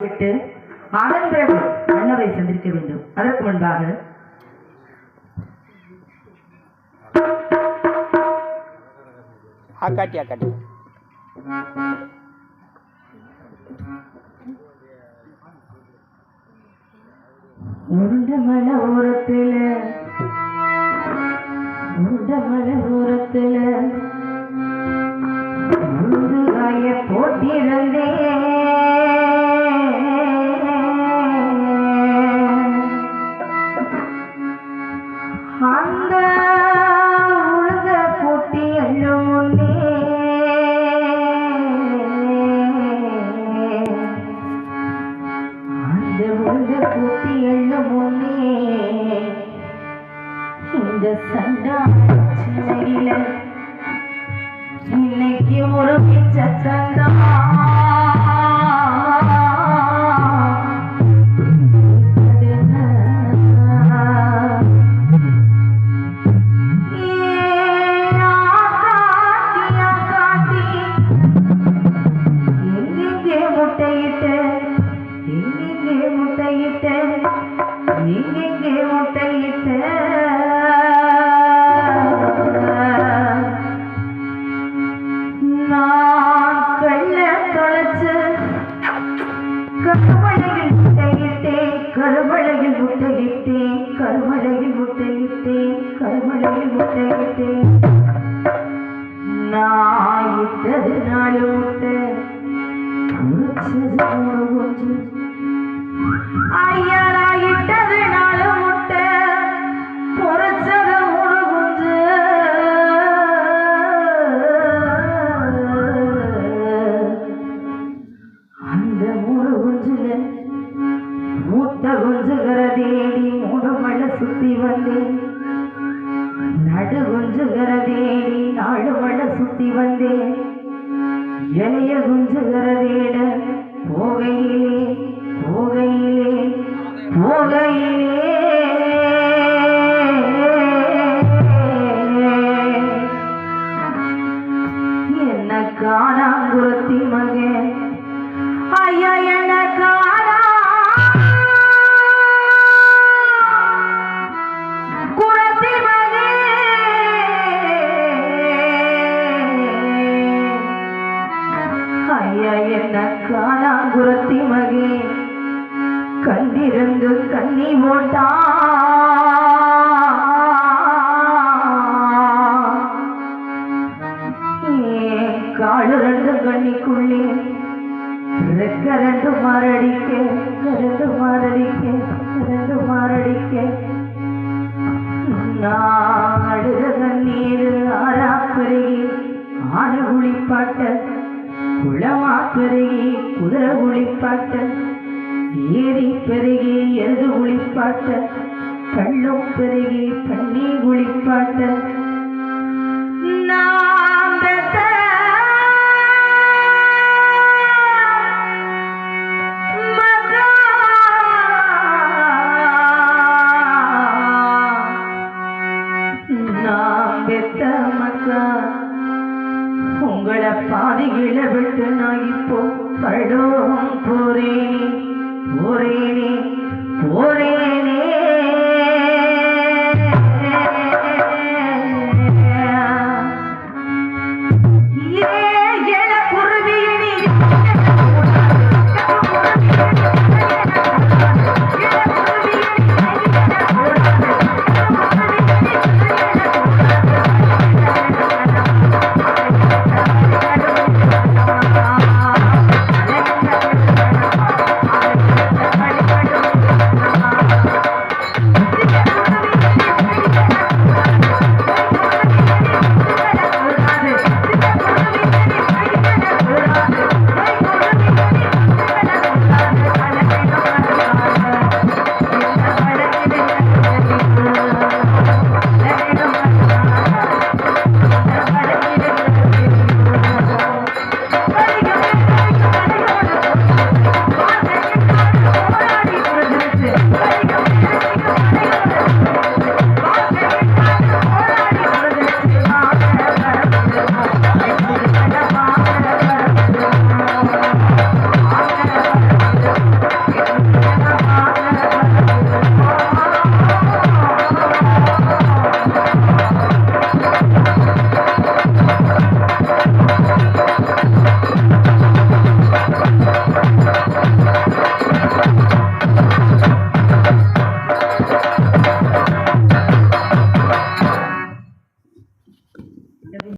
விட்டு பிறகு அண்ணவை சந்திக்க வேண்டும். அதற்கு முன்பாக ஆக்காட்டி ஆக்காட்டி. உருண்ட மலை ஓரத்துல உருண்ட மலை ஓரத்துல இந்த சண்டா இன்னைக்கு ஒரு பிச்சத்தந்தா எங்கெங்கே முட்டையிட்டேன் கருவளையில் முட்டையிட்டேன் கருவளையில் முட்டையிட்டேன். நான் இட்டது நாலு முட்டை பொறிச்சது மூணு குஞ்சு ஐயா நான் இட்டது நாலு முட்டை பொறிச்சது மூணு குஞ்சு அந்த மூணு குஞ்சுல மூத்த சுத்தி வந்தேன் நடு குஞ்சுகிற தேடி நாலு மழை சுத்தி வந்தேன் இளைய குஞ்சுகிறதேட போகையிலே போகையிலே போகையிலே. என்ன காணாங்குரத்தி மகன். ஐயா என்ன காணாங்குரத்தி மகே கண்டிருந்து கண்ணி போட்டா காடு ரெண்டு கண்ணிக்குள்ளே. ரெக்க ரெண்டு மாரடிக்க ரெண்டு மாரடிக்க. பெருகி குதிரை குளிப்பாட்ட ஏரி பெருகி எருது குளிப்பாட்ட கள்ளும் பெருகி பன்னி குளிப்பாட்ட படும் புரியும்